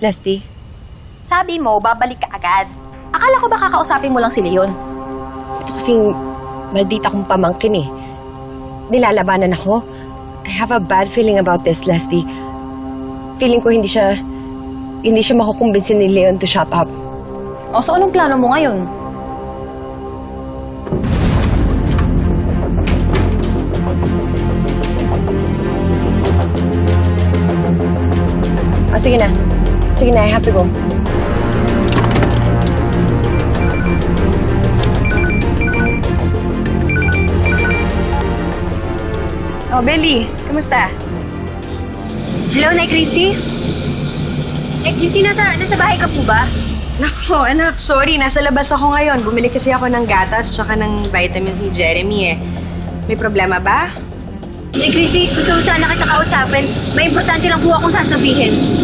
Leslie, Sabi mo, babalik ka agad. Akala ko ba kakausapin mo lang si Leon? ito kasing maldita kong pamangkin eh. Nilalabanan ako. I have a bad feeling about this, Leslie. Feeling ko hindi siya, hindi siya makukumbinsin ni Leon to shut up. O, so anong plano mo ngayon? Ah, sige na. Sige na, I have to go. Oh, Belly, kamusta? Hello, Nay Christy? Nay Christy, nasa, nasa bahay ka po ba? Nako, anak, sorry. Nasa labas ako ngayon. Bumili kasi ako ng gatas tsaka ng vitamins ni Jeremy eh. May problema ba? Nay Christy, gusto ko sana kita kausapin. May importante lang po akong sasabihin.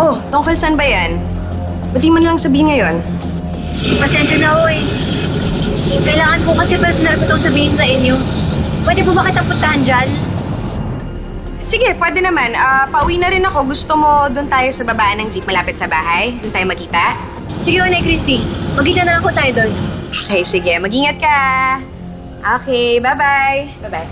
Oh, tungkol saan ba yan? Ba't di mo na lang sabihin ngayon? Pasensya na ho eh. Kailangan po kasi personal ko itong sabihin sa inyo. Pwede po ba kitang puntahan dyan? Sige, pwede naman. Ah, pauwi na rin ako. Gusto mo doon tayo sa babaan ng jeep malapit sa bahay? Doon tayo magkita? Sige ho, Nay Christy. Magkita na po tayo doon. Okay, sige. Mag-ingat ka. Okay, bye-bye. Bye-bye.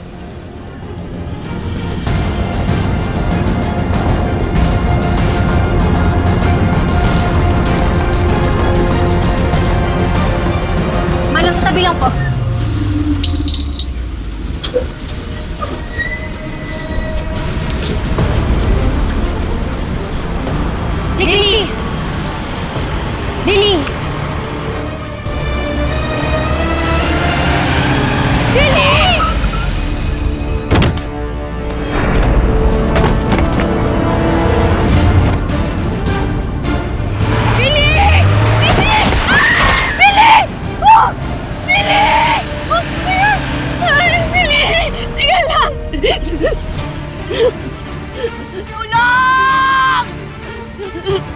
Manong sa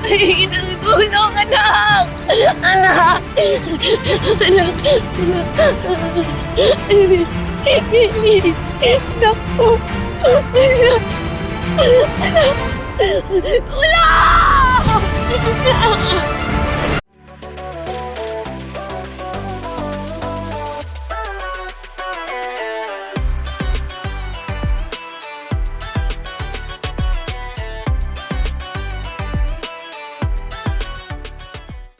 Tulong, anak! Anak! Anak! Naku! Anak! Tulong!